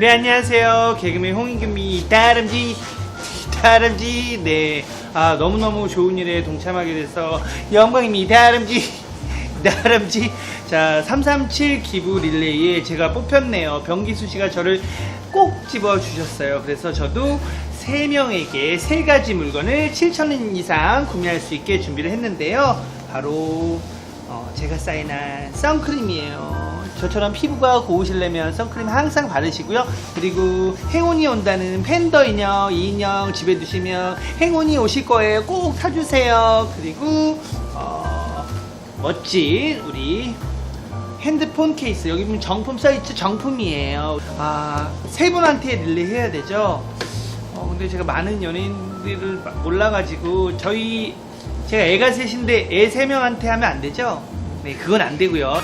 네 안녕하세요. 개그맨 홍인규입니다. 다람쥐 다람쥐. 네 아 너무너무 좋은 일에 동참하게 돼서 영광입니다. 다람쥐 다람쥐. 자 337 기부 릴레이에 제가 뽑혔네요. 병기수 씨가 저를 꼭 집어 주셨어요. 그래서 저도 세명에게세가지 물건을 7,000원 이상 구매할 수 있게 준비를 했는데요. 바로 어, 제가 사인한 선크림이에요. 저처럼 피부가 고우시려면 선크림 항상 바르시고요. 그리고 행운이 온다는 팬더 인형, 이 인형 집에 두시면 행운이 오실 거예요. 꼭 사주세요. 그리고 어, 멋진 우리 핸드폰 케이스 여기 보면 정품 써있죠 정품이에요 아 세 분한테 릴레이 해야 되죠 어 근데 제가 많은 연예인들을 몰라가지고 저희 제가 애가 셋인데 애 세 명한테 하면 안 되죠 네 그건 안 되고요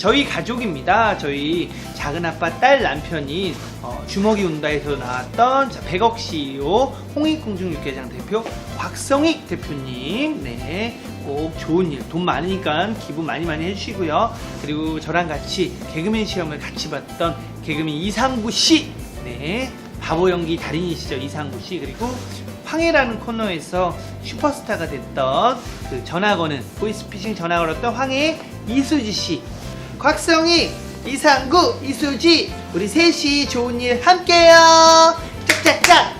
저희 가족입니다. 저희 작은 아빠 딸 남편인 어, 주먹이 운다에서 나왔던 자, 100억 CEO 홍익공중 육개장 대표 곽성익 대표님 네. 꼭 좋은 일, 돈 많으니까 기부 많이 많이 해주시고요. 그리고 저랑 같이 개그맨 시험을 같이 봤던 개그맨 이상구 씨, 네, 바보 연기 달인이시죠 이상구 씨. 그리고 황해라는 코너에서 슈퍼스타가 됐던 그 거는 보이스피싱 전화 걸었던 황해 이수지 씨. 곽성희, 이상구, 이수지 우리 셋이 좋은 일 함께요. 짝짝짝,